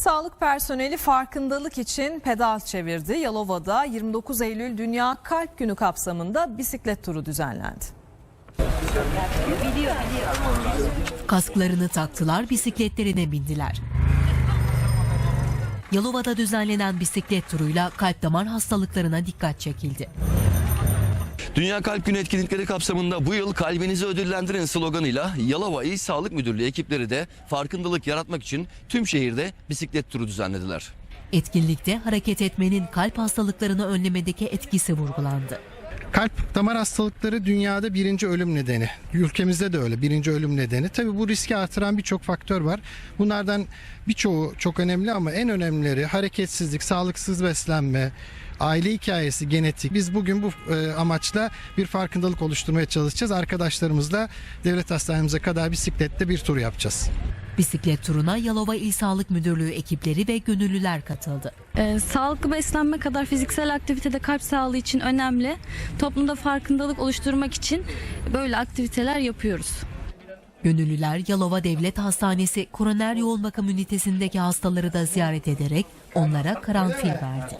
Sağlık personeli farkındalık için pedal çevirdi. Yalova'da 29 Eylül Dünya Kalp Günü kapsamında bisiklet turu düzenlendi. Kasklarını taktılar, bisikletlerine bindiler. Yalova'da düzenlenen bisiklet turuyla kalp damar hastalıklarına dikkat çekildi. Dünya Kalp Günü etkinlikleri kapsamında bu yıl kalbinizi ödüllendirin sloganıyla Yalova İl Sağlık Müdürlüğü ekipleri de farkındalık yaratmak için tüm şehirde bisiklet turu düzenlediler. Etkinlikte hareket etmenin kalp hastalıklarını önlemedeki etkisi vurgulandı. Kalp damar hastalıkları dünyada birinci ölüm nedeni. Ülkemizde de öyle birinci ölüm nedeni. Tabii bu riski artıran birçok faktör var. Bunlardan birçoğu çok önemli ama en önemlileri hareketsizlik, sağlıksız beslenme, aile hikayesi, genetik. Biz bugün bu e, amaçla bir farkındalık oluşturmaya çalışacağız. Arkadaşlarımızla devlet hastanemize kadar bisikletle bir tur yapacağız. Bisiklet turuna Yalova İl Sağlık Müdürlüğü ekipleri ve gönüllüler katıldı. Ee, sağlıklı beslenme kadar fiziksel aktivite de kalp sağlığı için önemli. Toplumda farkındalık oluşturmak için böyle aktiviteler yapıyoruz. Gönüllüler Yalova Devlet Hastanesi Koroner Yoğun Bakım Ünitesi'ndeki hastaları da ziyaret ederek onlara karanfil verdi.